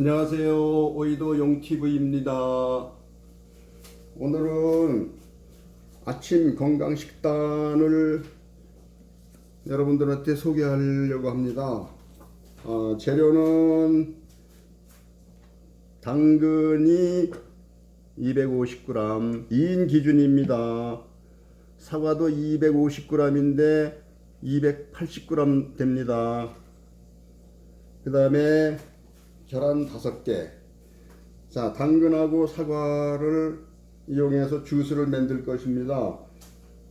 안녕하세요. 오이도 용TV입니다. 오늘은 아침 건강 식단을 여러분들한테 소개하려고 합니다. 어, 재료는 당근이 250g, 2인 기준입니다. 사과도 250g인데 280g 됩니다. 그 다음에 계란 5개. 자, 당근하고 사과를 이용해서 주스를 만들 것입니다.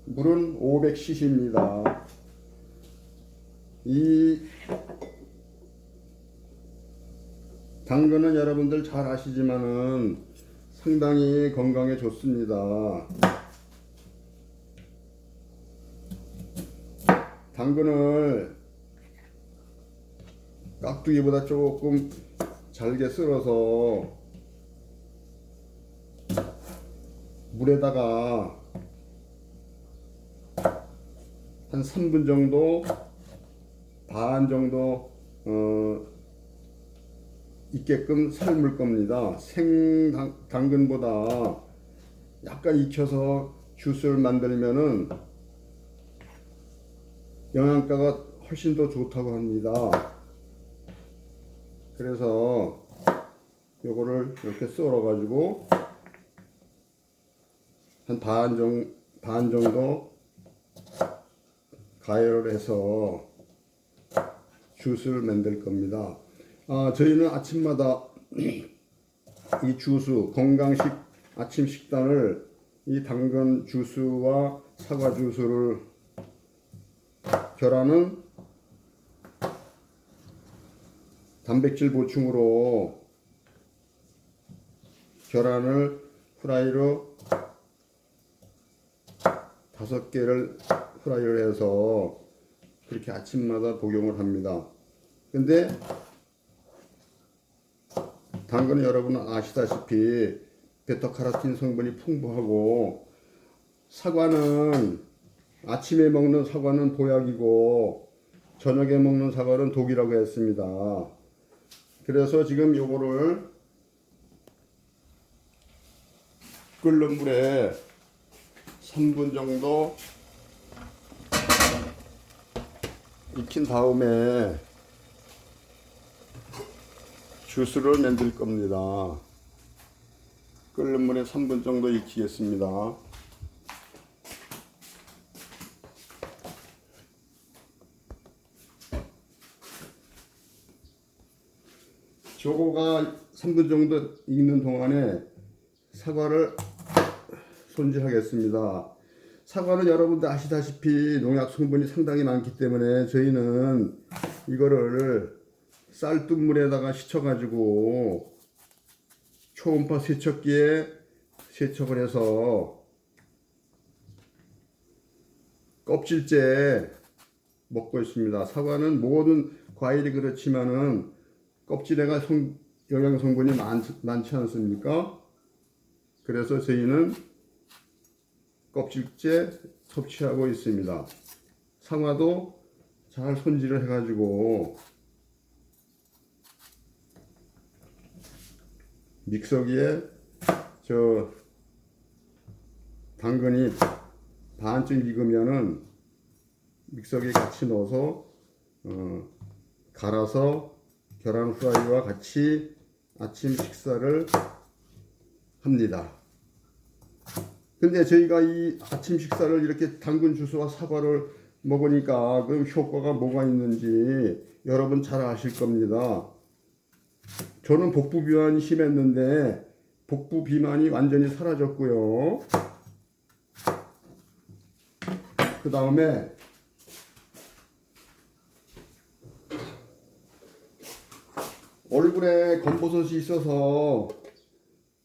물은 500cc입니다. 이 당근은 여러분들 잘 아시지만은 상당히 건강에 좋습니다. 당근을 깍두기보다 조금 잘게 썰어서 물에다가 한 3분 정도 반 정도 어, 있게끔 삶을 겁니다. 생 당- 당근보다 약간 익혀서 주스를 만들면은 영양가가 훨씬 더 좋다고 합니다. 그래서 요거를 이렇게 썰어 가지고 한 반 정, 반 정도 가열을 해서 주스를 만들 겁니다. 아, 저희는 아침마다 이 주스 건강식 아침 식단을 이 당근 주스와 사과 주스를 결하는 단백질 보충으로 계란을 프라이로 다섯 개를 프라이를 해서 그렇게 아침마다 복용을 합니다. 근데 당근은 여러분은 아시다시피 베타카로틴 성분이 풍부하고 사과는 아침에 먹는 사과는 보약이고 저녁에 먹는 사과는 독이라고 했습니다. 그래서 지금 요거를 끓는 물에 3분 정도 익힌 다음에 주스를 만들 겁니다. 끓는 물에 3분 정도 익히겠습니다. 저거가 3분 정도 익는 동안에 사과를 손질하겠습니다. 사과는 여러분들 아시다시피 농약 성분이 상당히 많기 때문에 저희는 이거를 쌀뜨물에다가 씻어가지고 초음파 세척기에 세척을 해서 껍질째 먹고 있습니다. 사과는 모든 과일이 그렇지만은 껍질에가 성, 영양 성분이 많, 많지 않습니까? 그래서 저희는 껍질째 섭취하고 있습니다. 상화도 잘 손질을 해가지고 믹서기에 저 당근이 반쯤 익으면은 믹서기에 같이 넣어서 어, 갈아서 계란 후라이와 같이 아침 식사를 합니다. 근데 저희가 이 아침 식사를 이렇게 당근 주스와 사과를 먹으니까 그럼 효과가 뭐가 있는지 여러분 잘 아실 겁니다. 저는 복부 비만이 심했는데 복부 비만이 완전히 사라졌고요. 그 다음에 얼굴에 검버섯이 있어서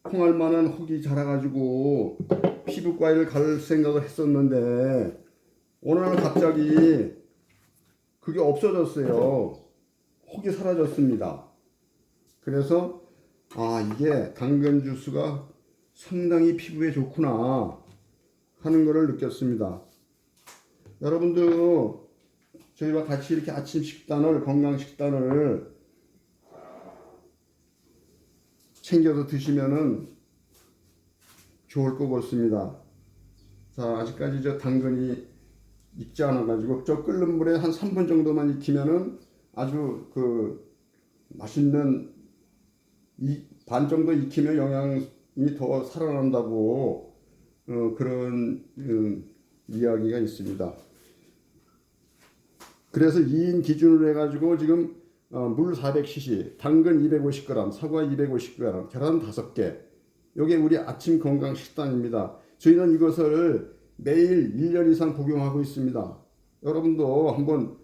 콩알만한 혹이 자라가지고 피부과를 갈 생각을 했었는데 어느 날 갑자기 그게 없어졌어요. 혹이 사라졌습니다. 그래서 아 이게 당근 주스가 상당히 피부에 좋구나 하는 것을 느꼈습니다. 여러분도 저희와 같이 이렇게 아침 식단을 건강 식단을 챙겨서 드시면은 좋을 것 같습니다. 자, 아직까지 저 당근이 익지 않아 가지고 저 끓는 물에 한 3분 정도만 익히면은 아주 그 맛있는 이반 정도 익히면 영양이 더 살아난다고 어, 그런 음, 이야기가 있습니다. 그래서 2인 기준으로 해가지고 지금 어, 물 400cc, 당근 250g, 사과 250g, 계란 5개. 요게 우리 아침 건강 식단입니다. 저희는 이것을 매일 1년 이상 복용하고 있습니다. 여러분도 한번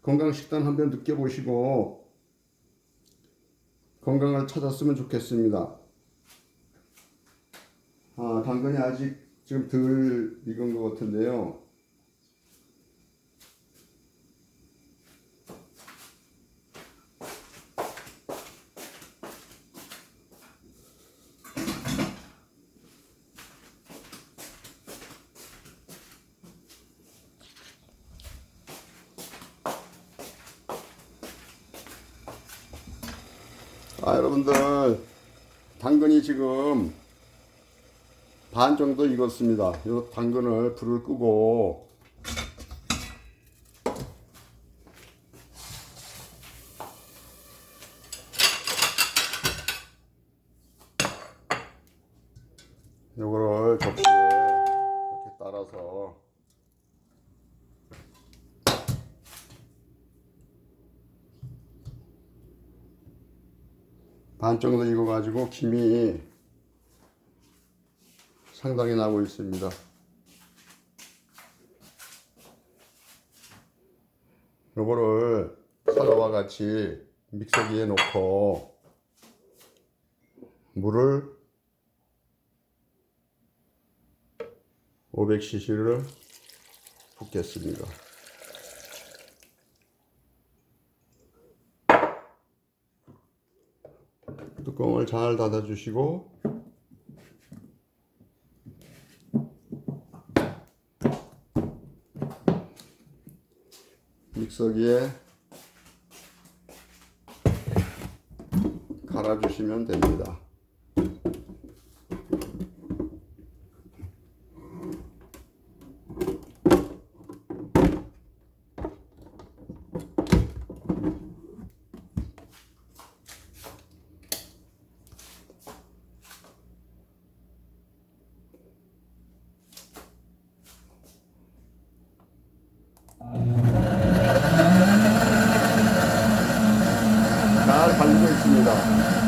건강 식단 한번 느껴보시고 건강을 찾았으면 좋겠습니다. 아, 당근이 아직 지금 덜 익은 것 같은데요. 아, 여러분들, 당근이 지금 반 정도 익었습니다. 이 당근을 불을 끄고 요거를 접시에 이렇게 따라서 반 정도 익어가지고 김이 상당히 나고 있습니다. 요거를 사과와 같이 믹서기에 놓고 물을 500cc를 붓겠습니다. 뚜껑을 잘 닫아 주시고 믹서기에 갈아 주시면 됩니다. 잘 갈리고 있습니다.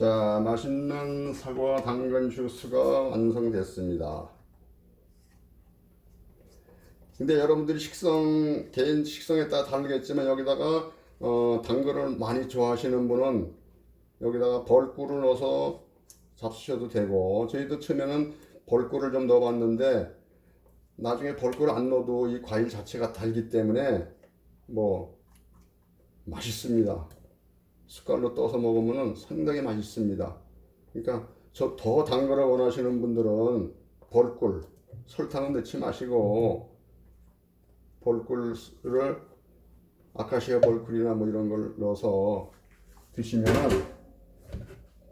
자, 맛있는 사과 당근 주스가 완성됐습니다. 근데 여러분들이 식성, 개인 식성에 따라 다르겠지만 여기다가 어, 당근을 많이 좋아하시는 분은 여기다가 벌꿀을 넣어서 잡수셔도 되고 저희도 처음에는 벌꿀을 좀 넣어봤는데 나중에 벌꿀 안 넣어도 이 과일 자체가 달기 때문에 뭐 맛있습니다. 숟갈로 떠서 먹으면 상당히 맛있습니다. 그러니까 저 더 단 거를 원하시는 분들은 벌꿀, 설탕은 넣지 마시고 벌꿀을 아카시아 벌꿀이나 뭐 이런 걸 넣어서 드시면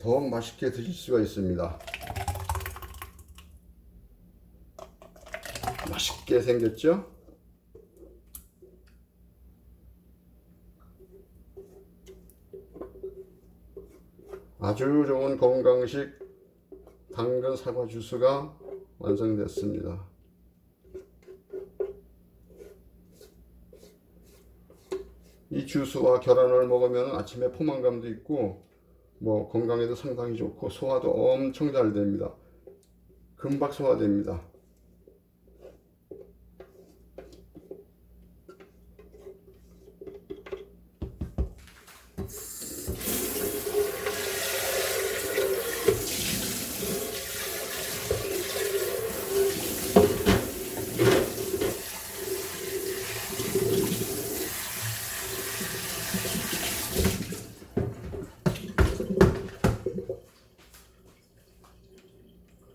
더욱 맛있게 드실 수가 있습니다. 맛있게 생겼죠? 아주 좋은 건강식 당근 사과 주스가 완성됐습니다. 이 주스와 계란을 먹으면 아침에 포만감도 있고 뭐 건강에도 상당히 좋고 소화도 엄청 잘 됩니다. 금방 소화됩니다.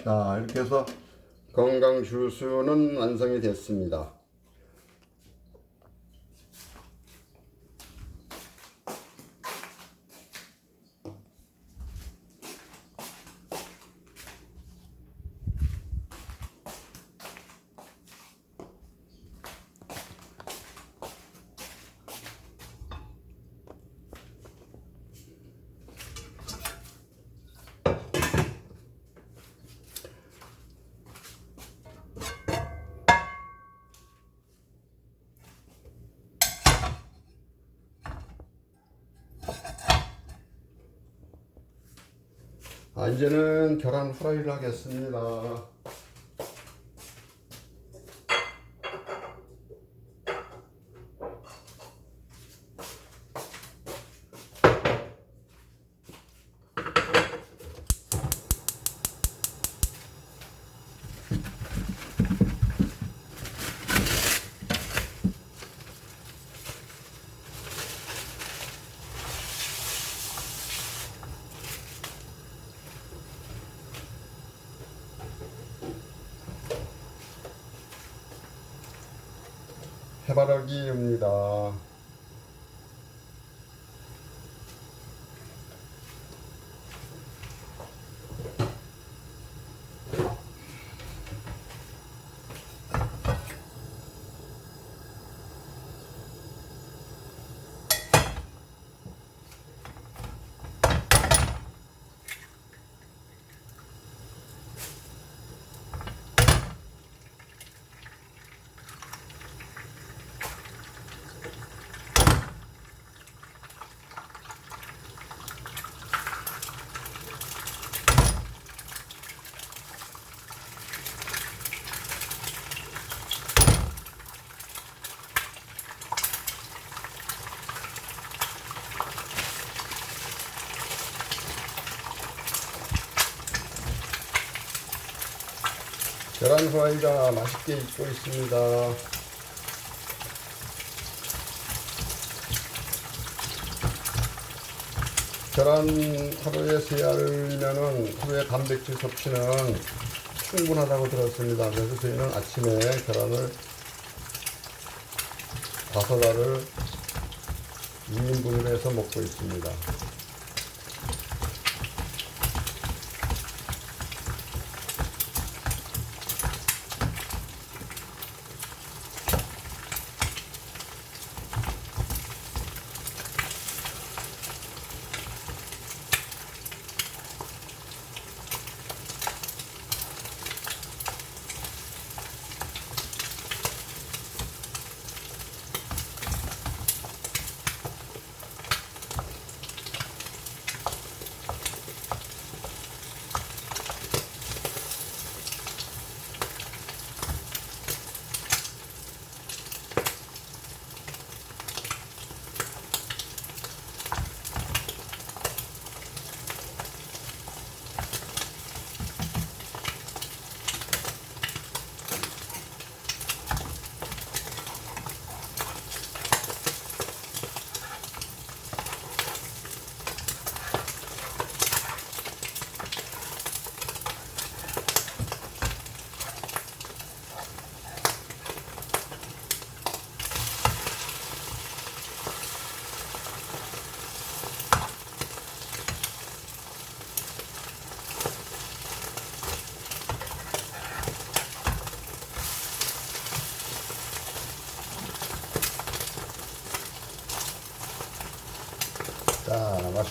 자, 이렇게 해서 건강 주스는 완성이 됐습니다. 아, 이제는 계란 후라이를 하겠습니다. 바라기입니다. 계란 후라이가 맛있게 익고 있습니다. 계란 하루에 세 알이면은 하루에 단백질 섭취는 충분하다고 들었습니다. 그래서 저희는 아침에 계란을 다섯 알을 2인분으로 해서 먹고 있습니다.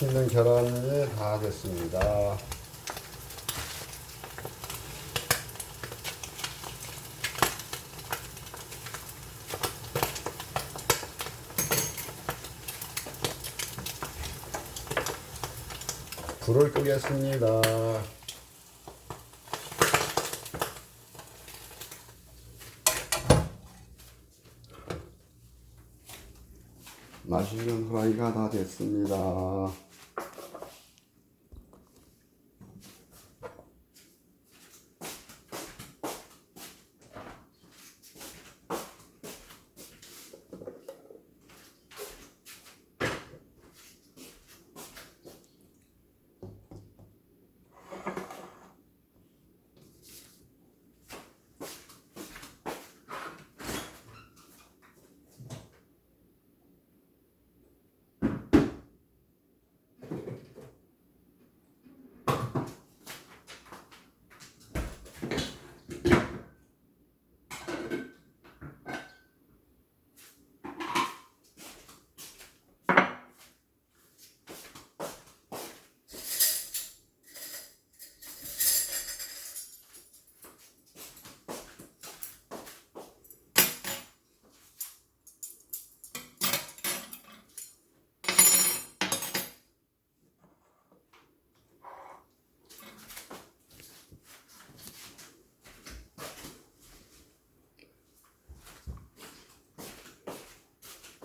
맛있는 계란이 다 됐습니다. 불을 끄겠습니다. 맛있는 후라이가 다 됐습니다.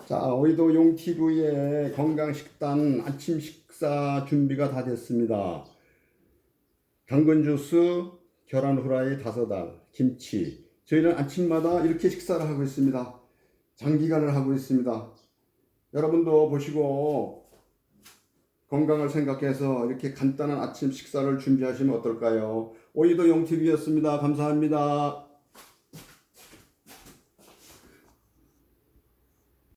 자, 오이도 용TV의 건강식단 아침 식사 준비가 다 됐습니다. 당근 주스, 계란 후라이 다섯 알, 김치. 저희는 아침마다 이렇게 식사를 하고 있습니다. 장기간을 하고 있습니다. 여러분도 보시고 건강을 생각해서 이렇게 간단한 아침 식사를 준비하시면 어떨까요? 오이도 용TV였습니다. 감사합니다.